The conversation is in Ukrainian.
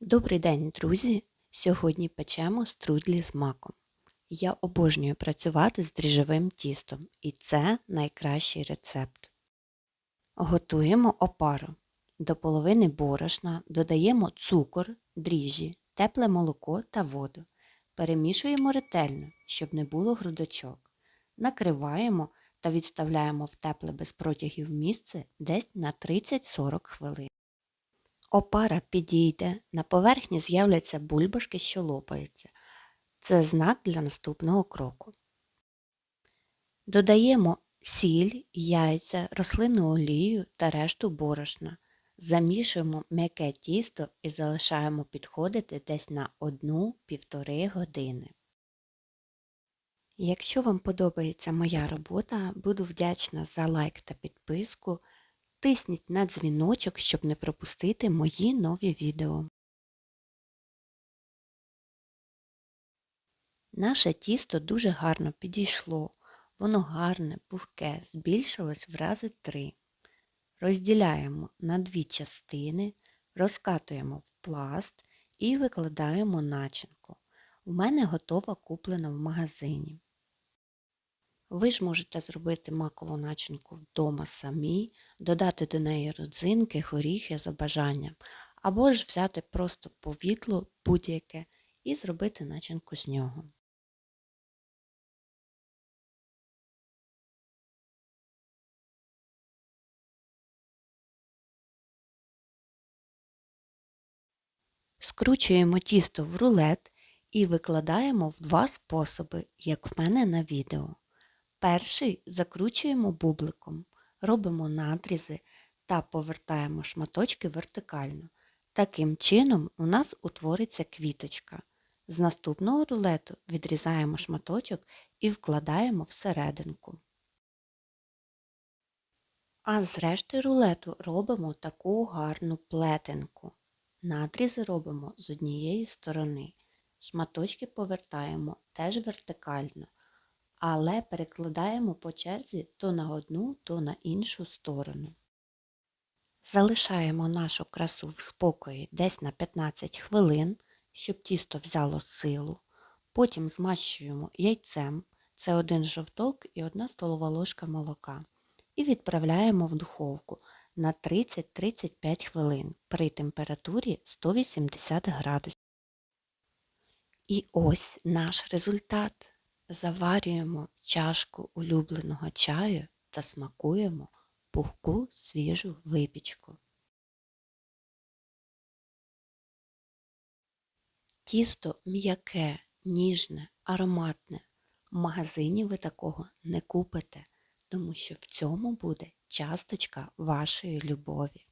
Добрий день, друзі! Сьогодні печемо струдлі з маком. Я обожнюю працювати з дріжджовим тістом, і це найкращий рецепт. Готуємо опару. До половини борошна додаємо цукор, дріжджі, тепле молоко та воду. Перемішуємо ретельно, щоб не було грудочок. Накриваємо та відставляємо в тепле без протягів місце десь на 30-40 хвилин. Опара підійде, на поверхні з'являться бульбашки, що лопаються. Це знак для наступного кроку. Додаємо сіль, яйця, рослинну олію та решту борошна. Замішуємо м'яке тісто і залишаємо підходити десь на 1-1,5 години. Якщо вам подобається моя робота, буду вдячна за лайк та підписку. Тисніть на дзвіночок, щоб не пропустити мої нові відео. Наше тісто дуже гарно підійшло. Воно гарне, пухке, збільшилось в рази три. Розділяємо на дві частини, розкатуємо в пласт і викладаємо начинку. У мене готова куплена в магазині. Ви ж можете зробити макову начинку вдома самі, додати до неї родзинки, горіхи за бажанням, або ж взяти просто повідло будь-яке і зробити начинку з нього. Скручуємо тісто в рулет і викладаємо в два способи, як в мене на відео. Перший закручуємо бубликом, робимо надрізи та повертаємо шматочки вертикально. Таким чином у нас утвориться квіточка. З наступного рулету відрізаємо шматочок і вкладаємо всерединку. А з решти рулету робимо таку гарну плетенку. Надрізи робимо з однієї сторони. Шматочки повертаємо теж вертикально але перекладаємо по черзі то на одну, то на іншу сторону. Залишаємо нашу красу в спокої десь на 15 хвилин, щоб тісто взяло силу. Потім змащуємо яйцем, це один жовток і одна столова ложка молока. І відправляємо в духовку на 30-35 хвилин при температурі 180 градусів. І ось наш результат. Заварюємо чашку улюбленого чаю та смакуємо пухку свіжу випічку. Тісто м'яке, ніжне, ароматне. В магазині ви такого не купите, тому що в цьому буде часточка вашої любові.